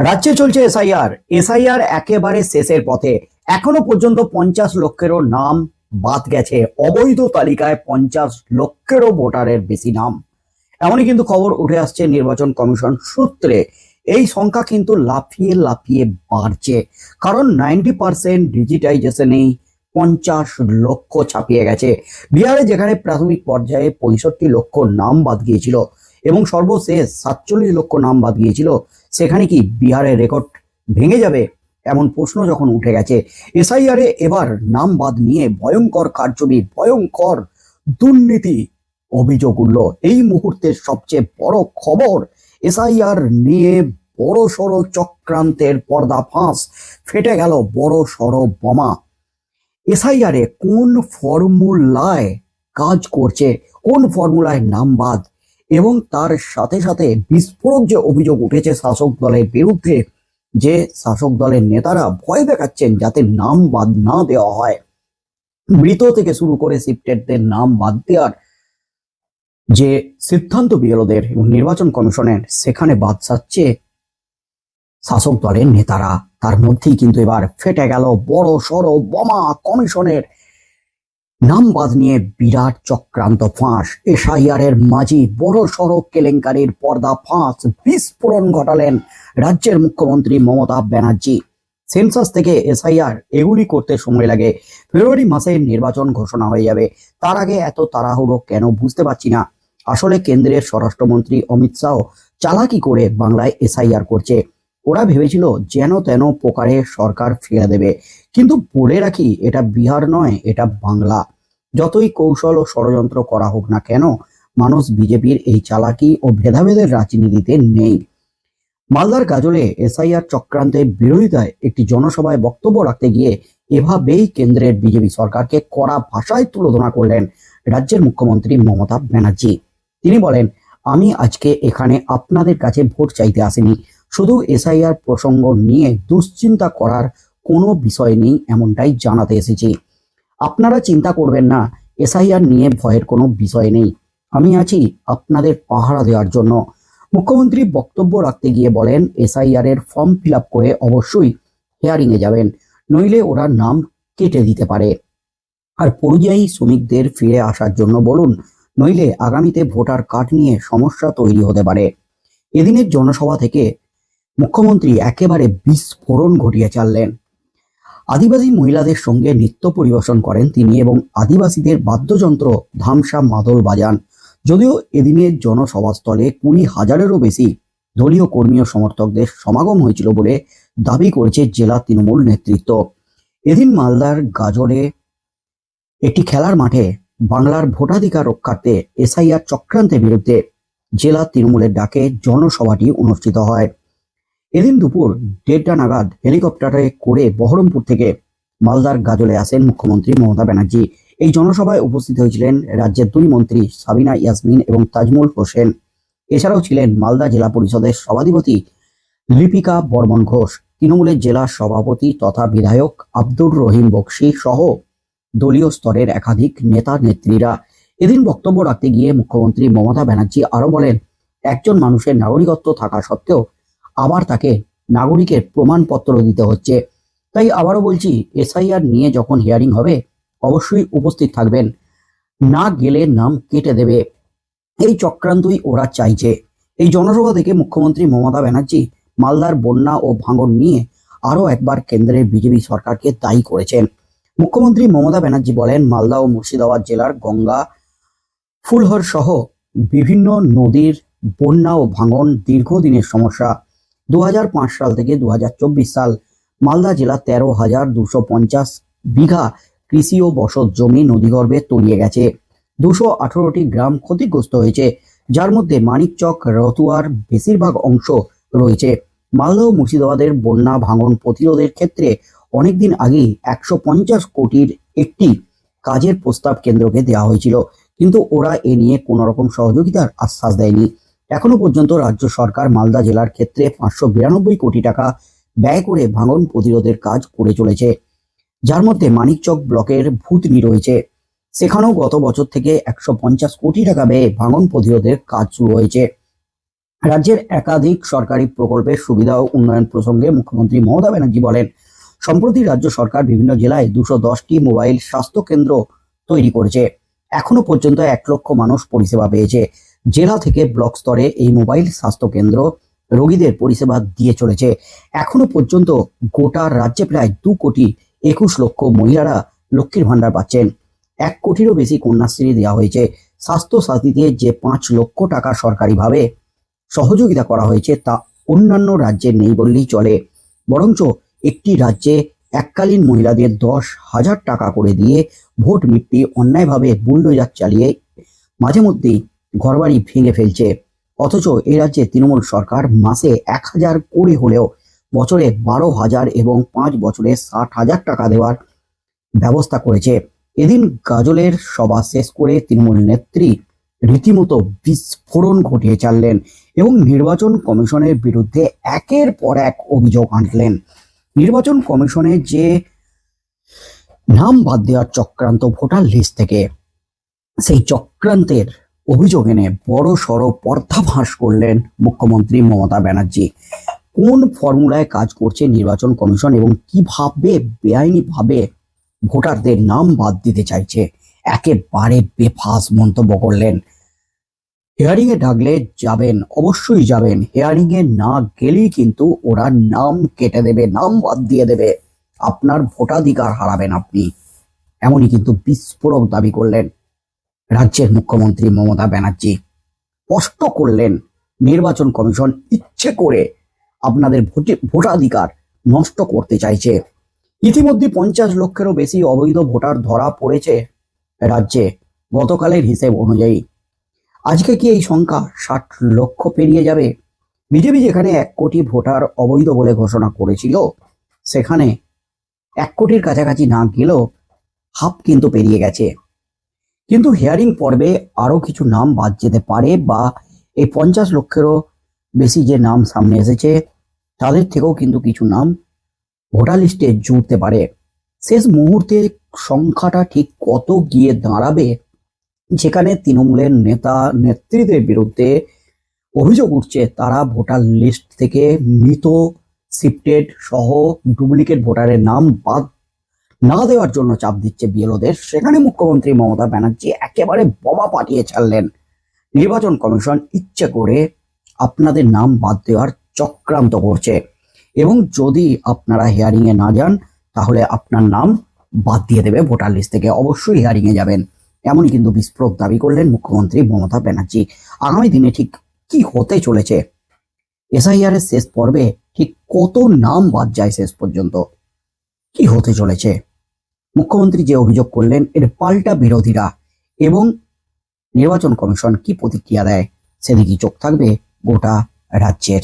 রাজ্যে চলছে SIR SIR একেবারে শেষের পথে। এখনও পর্যন্ত পঞ্চাশ লক্ষেরও নাম বাদ গেছে। অবৈধ তালিকায় পঞ্চাশ লক্ষেরও ভোটারের বেশি নাম। এমনই কিন্তু খবর উঠে আসছে নির্বাচন কমিশন সূত্রে। এই সংখ্যা কিন্তু লাফিয়ে লাফিয়ে বাড়ছে। কারণ নাইনটি পার্সেন্ট ডিজিটাইজেশনেই পঞ্চাশ লক্ষ ছাপিয়ে গেছে। বিহারে যেখানে প্রাথমিক পর্যায়ে পঁয়ষট্টি লক্ষ নাম বাদ গিয়েছিল এবং সর্বশেষ সাতচল্লিশ লক্ষ নাম বাদ গিয়েছিল সেখানে কি বিহারের রেকর্ড ভেঙে যাবে? এমন প্রশ্ন যখন উঠে গেছে, এসআইআরে এবার নাম বাদ নিয়ে ভয়ঙ্কর কারচুপি, ভয়ঙ্কর দুর্নীতি অভিযোগ উঠল। এই মুহূর্তের সবচেয়ে বড় খবর, এসআইআর নিয়ে বড় সড়ো চক্রান্তের পর্দা ফাঁস, ফেটে গেল বড় সড়ো বোমা। এসআইআরে কোন ফর্মুলায় কাজ করছে? কোন ফর্মুলায় নাম বাদ এবং তার সাথে সাথে বিস্ফোরক যে অভিযোগ উঠেছে শাসক দলের বিরুদ্ধে, যে শাসক দলের নেতারা ভয় দেখাচ্ছেন যাতে নাম বাদ না দেওয়া হয়। মৃত থেকে শুরু করে শিফটেডদের নাম বাদ দেওয়ার যে সিদ্ধান্ত বিএলওদের এবং নির্বাচন কমিশনের, সেখানে বাদ সাচ্ছে শাসক দলের নেতারা। তার মধ্যেই কিন্তু এবার ফেটে গেল বড় সড়ো বোমা কমিশনের নাম বাদ নিয়ে বিরাট চক্রান্ত ফাঁস। এর মাঝি বড় সড়ক কেলেঙ্কারির পর্দা ফাঁস বিস্ফোরণ ঘটালেন রাজ্যের মুখ্যমন্ত্রী মমতা ব্যানার্জি। সেন্সাস থেকে এসআইআর এগুলি করতে সময় লাগে। ফেব্রুয়ারি মাসে নির্বাচন ঘোষণা হয়ে যাবে। তার আগে এত তাড়াহুড়ো কেন বুঝতে পারছি না। আসলে কেন্দ্রের স্বরাষ্ট্রমন্ত্রী অমিত শাহ চালাকি করে বাংলায় এসআইআর করছে। ওরা ভেবেছিল যেন তেন প্রকারে সরকার ফিরে দেবে। কিন্তু বলে রাখি, এটা বিহার নয়, এটা বাংলা। যতই কৌশল ও ষড়যন্ত্র করা হোক না কেন, মানুষ বিজেপির এই চালাকি ও ভেদাভেদের রাজনীতিতে নেই। মালদার গাজলে এসআইআর চক্রান্তের বিরোধিতায় একটি জনসভায় বক্তব্য রাখতে গিয়ে এভাবেই কেন্দ্রের বিজেপি সরকারকে কড়া ভাষায় তুলোধনা করলেন রাজ্যের মুখ্যমন্ত্রী মমতা ব্যানার্জি। তিনি বলেন, আমি আজকে এখানে আপনাদের কাছে ভোট চাইতে আসিনি। শুধু এসআইআর প্রসঙ্গ নিয়ে দুশ্চিন্তা করার কোনো বিষয় নেই এমনটাই জানাতে এসেছি। আপনারা চিন্তা করবেন না, এসআইআর নিয়ে ভয়ের কোনো বিষয় নেই। আমি আছি আপনাদের পাহারা দেওয়ার জন্য। মুখ্যমন্ত্রী বক্তব্য রাখতে গিয়ে বলেন, এসআইআর এর ফর্ম ফিল করে অবশ্যই হেয়ারিং এ যাবেন, নইলে ওরা নাম কেটে দিতে পারে। আর পরিযায়ী শ্রমিকদের ফিরে আসার জন্য বলুন, নইলে আগামীতে ভোটার কার্ড নিয়ে সমস্যা তৈরি হতে পারে। এদিনের জনসভা থেকে মুখ্যমন্ত্রী একেবারে বিস্ফোরণ ঘটিয়ে চাললেন। আদিবাসী মহিলাদের সঙ্গে নৃত্য পরিবেশন করেন তিনি এবং আদিবাসীদের বাদ্যযন্ত্র ধামসা মাদল বাজান। যদিও এদিনের জনসভাস্থলে কুড়ি হাজারেরও বেশি দলীয় কর্মী ও সমর্থকদের সমাগম হয়েছিল বলে দাবি করেছে জেলা তৃণমূল নেতৃত্ব। এদিন মালদার গাজলে একটি খেলার মাঠে বাংলার ভোটাধিকার রক্ষার্থে এসআইআর চক্রান্তের বিরুদ্ধে জেলা তৃণমূলের ডাকে জনসভাটি অনুষ্ঠিত হয়। এদিন দুপুর দেড়টা নাগাদ হেলিকপ্টারে করে বহরমপুর থেকে মালদার গাজলে আসেন মুখ্যমন্ত্রী মমতা ব্যানার্জি। এই জনসভায় উপস্থিত হয়েছিলেন রাজ্যের দুই মন্ত্রী সাবিনা ইয়াসমিন এবং তাজমুল হোসেন। এছাড়াও ছিলেন মালদা জেলা পরিষদের সভাধিপতি লিপিকা বর্মন ঘোষ, তৃণমূলের জেলা সভাপতি তথা বিধায়ক আব্দুর রহিম বক্সি সহ দলীয় স্তরের একাধিক নেতা নেত্রীরা। এদিন বক্তব্য রাখতে গিয়ে মুখ্যমন্ত্রী মমতা ব্যানার্জি আরও বলেন, একজন মানুষের নাগরিকত্ব থাকা সত্ত্বেও আবার তাকে নাগরিকের প্রমাণপত্র দিতে হচ্ছে। তাই আবারও বলছি, এসআইআর নিয়ে যখন হিয়ারিং হবে, অবশ্যই উপস্থিত থাকবেন। না গেলে নাম কেটে দেবে। এই চক্রান্তই ওরা চাইছে। এই জনসভা থেকে মুখ্যমন্ত্রী মমতা ব্যানার্জি মালদার বন্যা ও ভাঙন নিয়ে আরও একবার কেন্দ্রের বিজেপি সরকারকে দায়ী করেছেন। মুখ্যমন্ত্রী মমতা ব্যানার্জি বলেন, মালদা ও মুর্শিদাবাদ জেলার গঙ্গা, ফুলহর সহ বিভিন্ন নদীর বন্যা ও ভাঙন দীর্ঘদিনের সমস্যা। দু হাজার পাঁচ সাল থেকে দু হাজার চব্বিশ সাল মালদা জেলা তেরো হাজার দুশো পঞ্চাশ বিঘা কৃষি ও বসত জমি নদীগর্ভে তলিয়ে গেছে। দুশো আঠারোটি গ্রাম ক্ষতিগ্রস্ত হয়েছে, যার মধ্যে মানিকচক, রতুয়ার বেশিরভাগ অংশ রয়েছে। মালদা ও মুর্শিদাবাদের বন্যা ভাঙন প্রতিরোধের ক্ষেত্রে অনেকদিন আগেই একশো পঞ্চাশ কোটির একটি কাজের প্রস্তাব কেন্দ্রকে দেওয়া হয়েছিল, কিন্তু ওরা এ নিয়ে কোনো রকম সহযোগিতার আশ্বাস দেয়নি। এখনও পর্যন্ত রাজ্য সরকার মালদা জেলার ক্ষেত্রে পাঁচশো বিরানব্বই কোটি টাকা ব্যয় করে ভাঙন প্রতিরোধের কাজ করে চলেছে। যার মধ্যে মানিকচক ব্লকের ভূতনি রয়েছে। সেখানেও গত বছর থেকে একশো পঞ্চাশ কোটি টাকা ব্যয়ে ভাঙন প্রতিরোধের কাজ শুরু হয়েছে। রাজ্যের একাধিক সরকারি প্রকল্পের সুবিধা ও উন্নয়ন প্রসঙ্গে মুখ্যমন্ত্রী মমতা ব্যানার্জি বলেন, সম্প্রতি রাজ্য সরকার বিভিন্ন জেলায় দুশো দশটি মোবাইল স্বাস্থ্য কেন্দ্র তৈরি করেছে। এখনও পর্যন্ত এক লক্ষ মানুষ পরিষেবা পেয়েছে। জেলা থেকে ব্লক স্তরে এই মোবাইল স্বাস্থ্য কেন্দ্র রোগীদের পরিষেবা দিয়ে চলেছে। এখনও পর্যন্ত গোটা রাজ্যে প্রায় দু কোটি একুশ লক্ষ মহিলারা লক্ষ্মীর ভান্ডার পাচ্ছেন। এক কোটিরও বেশি কন্যাশ্রী দেওয়া হয়েছে। স্বাস্থ্য সাথীতে যে পাঁচ লক্ষ টাকা সরকারিভাবে সহযোগিতা করা হয়েছে তা অন্যান্য রাজ্যে নেই বললেই চলে। বরঞ্চ একটি রাজ্যে এককালীন মহিলাদের দশ হাজার টাকা করে দিয়ে ভোট মিটটি অন্যায়ভাবে বুলডোজার চালিয়ে মাঝে মধ্যেই ঘরবাড়ি ভেঙে ফেলছে। অথচ এই রাজ্যে তৃণমূল সরকার মাসে এক হাজার করে হলেও বছরে বারো হাজার এবং পাঁচ বছরে ষাট হাজার টাকা দেওয়ার ব্যবস্থা করেছে। এদিন গাজলের সভা শেষ করে তৃণমূল নেত্রী রীতিমতো বিস্ফোরণ ঘটিয়ে চাললেন এবং নির্বাচন কমিশনের বিরুদ্ধে একের পর এক অভিযোগ আনলেন। নির্বাচন কমিশনের যে নাম বাদ দেওয়ার চক্রান্ত ভোটার লিস্ট থেকে, সেই চক্রান্তের অভিযোগ এনে বড় সড় পর্দাভাস করলেন মুখ্যমন্ত্রী মমতা ব্যানার্জি। কোন ফর্মুলায় কাজ করছে নির্বাচন কমিশন এবং কীভাবে বেআইনিভাবে ভোটারদের নাম বাদ দিতে চাইছে? একেবারে বেফাস মন্তব্য করলেন। হেয়ারিং এ ডাকলে যাবেন, অবশ্যই যাবেন। হেয়ারিং এ না গেলেই কিন্তু ওরা নাম কেটে দেবে, নাম বাদ দিয়ে দেবে। আপনার ভোটাধিকার হারাবেন আপনি। এমনই কিন্তু বিস্ফোরক দাবি করলেন রাজ্যের মুখ্যমন্ত্রী মমতা ব্যানার্জি স্পষ্ট করলেন, নির্বাচন কমিশন ইচ্ছে করে আপনাদের ভোটে- ভোটাধিকার নষ্ট করতে চাইছে। ইতিমধ্যে পঞ্চাশ লক্ষেরও বেশি অবৈধ ভোটার ধরা পড়েছে রাজ্যে গতকালের হিসেব অনুযায়ী। আজকে কি এই সংখ্যা ষাট লক্ষ পেরিয়ে যাবে? বিজেপি যেখানে এক কোটি ভোটার অবৈধ বলে ঘোষণা করেছিল, সেখানে এক কোটির কাছাকাছি না গেলেও হাফ কিন্তু পেরিয়ে গেছে। কিন্তু হিয়ারিং পর্বে আরও কিছু নাম বাদ যেতে পারে বা এই পঞ্চাশ লক্ষেরও বেশি যে নাম সামনে এসেছে, তাদের থেকেও কিন্তু কিছু নাম ভোটার লিস্টে জুড়তে পারে। শেষ মুহূর্তে সংখ্যাটা ঠিক কত গিয়ে দাঁড়াবে যেখানে তৃণমূলের নেতা নেত্রীদের বিরুদ্ধে অভিযোগ উঠছে, তারা ভোটার লিস্ট থেকে মৃত শিফটেড সহ ডুপ্লিকেট ভোটারের নাম বাদ না দেওয়ার জন্য চাপ দিচ্ছে বিএলওদের, সেখানে মুখ্যমন্ত্রী মমতা ব্যানার্জি একেবারে বোমা পাঠিয়ে ছাড়লেন। নির্বাচন কমিশন ইচ্ছে করে আপনাদের নাম বাদ দেওয়ার চক্রান্ত করছে। এবং যদি আপনারা হিয়ারিং এ না যান, তাহলে আপনার নাম বাদ দিয়ে দেবে ভোটার লিস্ট থেকে। অবশ্যই হিয়ারিং এ যাবেন। এমনই কিন্তু বিস্ফোরক দাবি করলেন মুখ্যমন্ত্রী মমতা ব্যানার্জি। আগামী দিনে ঠিক কি হতে চলেছে? এসআইআর এর শেষ পর্বে ঠিক কত নাম বাদ যায় শেষ পর্যন্ত? কি হতে চলেছে? মুখ্যমন্ত্রী যে অভিযোগ করলেন, এর পাল্টা বিরোধীরা এবং নির্বাচন কমিশন কি প্রতিক্রিয়া দেয়, সেদিকে চোখ থাকবে গোটা রাজ্যের।